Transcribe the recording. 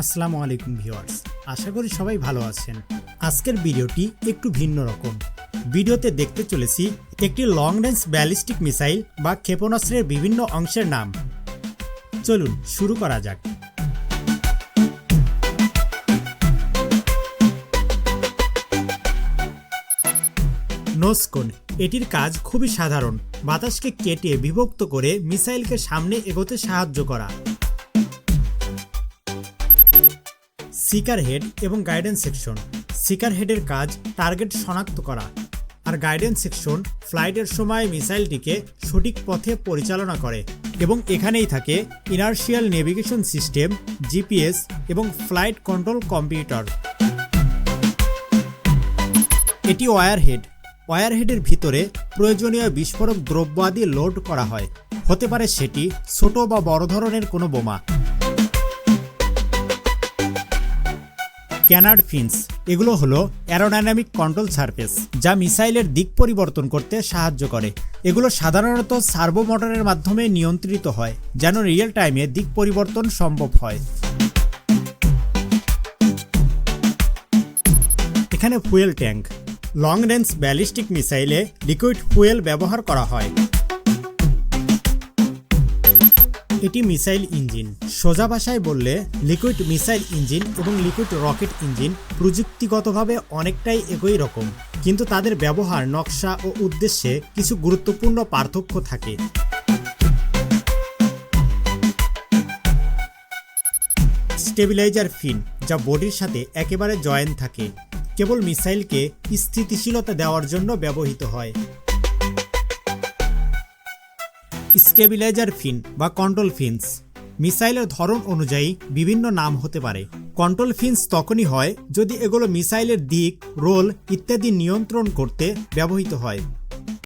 আসসালামু আলাইকুম ভিউয়ার্স, আশা করি সবাই ভালো আছেন। আজকের ভিডিওটি একটু ভিন্ন রকম। ভিডিওতে দেখতে চলেছি একটি লং রেঞ্জ ব্যালিস্টিক মিসাইল বা ক্ষেপণাস্ত্রের বিভিন্ন অংশের নাম। চলুন, শুরু করা যাক। নোসকোন, এটির কাজ খুবই সাধারণ। বাতাসকে কেটে বিভক্ত করে মিসাইলকে সামনে এগোতে সাহায্য করা। সিকার হেড এবং গাইডেন্স সেকশন সিকার হেডের কাজ টার্গেট শনাক্ত করা। আর গাইডেন্স সেকশন ফ্লাইটের সময় মিসাইলটিকে সঠিক পথে পরিচালনা করে এবং এখানেই থাকে ইনার্শিয়াল নেভিগেশন সিস্টেম জিপিএস এবং ফ্লাইট কন্ট্রোল কম্পিউটার এটি ওয়্যারহেড ওয়্যারহেডের ভিতরে প্রয়োজনীয় বিস্ফোরক দ্রব্য আদি লোড করা হয়। হতে পারে সেটি ছোট বা বড় ধরনের কোনো বোমা। Canard fins. এগুলো হলো অ্যারোডাইনামিক কন্ট্রোল সার্ফেস, যা মিসাইলের দিক পরিবর্তন করতে সাহায্য করে। এগুলো সাধারণত সার্ভো মোটরের মাধ্যমে নিয়ন্ত্রিত হয়, যেন রিয়েল টাইমে দিক পরিবর্তন সম্ভব হয়। এখানে fuel tank, long range ballistic মিসাইলে liquid fuel ব্যবহার করা হয়। এটি মিসাইল ইঞ্জিন। সোজা ভাষায় বললে, লিকুইড মিসাইল ইঞ্জিন এবং লিকুইড রকেট ইঞ্জিন প্রযুক্তিগতভাবে অনেকটাই একই রকম, কিন্তু তাদের ব্যবহার, নকশা ও উদ্দেশ্যে কিছু গুরুত্বপূর্ণ পার্থক্য থাকে। স্টেবিলাইজার ফিন, যা বডির সাথে একেবারে জয়েন থাকে, কেবল মিসাইলকে স্থিতিশীলতা দেওয়ার জন্য ব্যবহৃত হয়। স্টেবিলাইজার ফিন বা কন্ট্রোল ফিন্স। মিসাইলের ধরন অনুযায়ী বিভিন্ন নাম হতে পারে। কন্ট্রোল ফিন্স তখনই হয় যদি এগুলো মিসাইলের দিক, রোল ইত্যাদি নিয়ন্ত্রণ করতে ব্যবহৃত হয়।